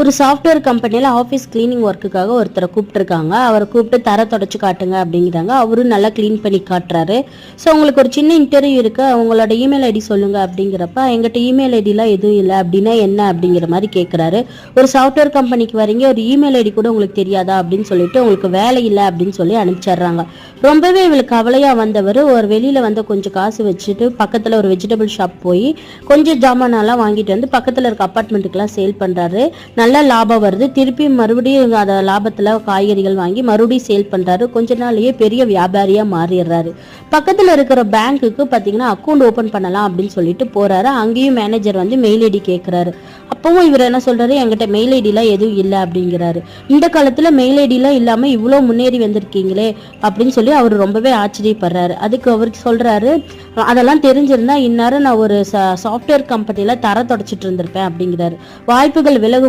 ஒரு சாஃப்ட்வேர் கம்பெனியில் office cleaning ஒர்க்குக்காக ஒருத்தரை கூப்பிட்டுருக்காங்க. அவரை கூப்பிட்டு தர தொடச்சி காட்டுங்க அப்படிங்கிறாங்க. அவரும் நல்லா க்ளீன் பண்ணி காட்டுறாரு. ஸோ உங்களுக்கு ஒரு சின்ன இன்டர்வியூ இருக்குது அவங்களோட இமெயில் ஐடி சொல்லுங்க அப்படிங்கிறப்ப எங்கிட்ட இமெயில் ஐடிலாம் எதுவும் இல்லை அப்படின்னா என்ன அப்படிங்கிற மாதிரி கேட்குறாரு ஒரு சாஃப்ட்வேர் கம்பெனிக்கு வரீங்க ஒரு இமெயில் ஐடி கூட உங்களுக்கு தெரியாதா அப்படின்னு சொல்லிட்டு உங்களுக்கு வேலை இல்லை அப்படின்னு சொல்லி அனுப்பிச்சிடுறாங்க. ரொம்பவே இவளுக்கு கவலையாக வந்தவர் ஒரு வெளியில் வந்து கொஞ்சம் காசு வச்சுட்டு பக்கத்தில் ஒரு வெஜிடபிள் ஷாப் போய் கொஞ்சம் ஜாமானெல்லாம் வாங்கிட்டு வந்து பக்கத்தில் இருக்க அப்பார்ட்மெண்ட்டுக்கெல்லாம் சேல் பண்ணுறாரு நல்ல லாபம் வருது. திருப்பி மறுபடியும் அதை லாபத்தில் காய்கறிகள் வாங்கி மறுபடியும் சேல் பண்ணுறாரு கொஞ்ச நாள்லேயே பெரிய வியாபாரியாக மாறிடுறாரு. பக்கத்தில் இருக்கிற பேங்க்குக்கு பார்த்தீங்கன்னா அக்கௌண்ட் ஓப்பன் பண்ணலாம் அப்படின்னு சொல்லிட்டு போகிறாரு அங்கேயும் மேனேஜர் வந்து மெயில் ஐடி கேட்குறாரு அப்பவும் இவர் என்ன சொல்கிறாரு என்கிட்ட மெயில் ஐடிலாம் எதுவும் இல்லை அப்படிங்கிறாரு. இந்த காலத்தில் மெயில் ஐடிலாம் இல்லாமல் இவ்வளோ முன்னேறி வந்திருக்கீங்களே அப்படின்னு சொல்லி அவர் ரொம்பவே ஆச்சரியப்படுறாரு. அதுக்கு அவருக்கு சொல்கிறாரு அதெல்லாம் தெரிஞ்சிருந்தா இந்நேரம் நான் ஒரு சாஃப்ட்வேர் கம்பெனியில் தர தொடச்சிட்டு இருந்திருப்பேன் அப்படிங்கிறாரு. வாய்ப்புகள் விலகும்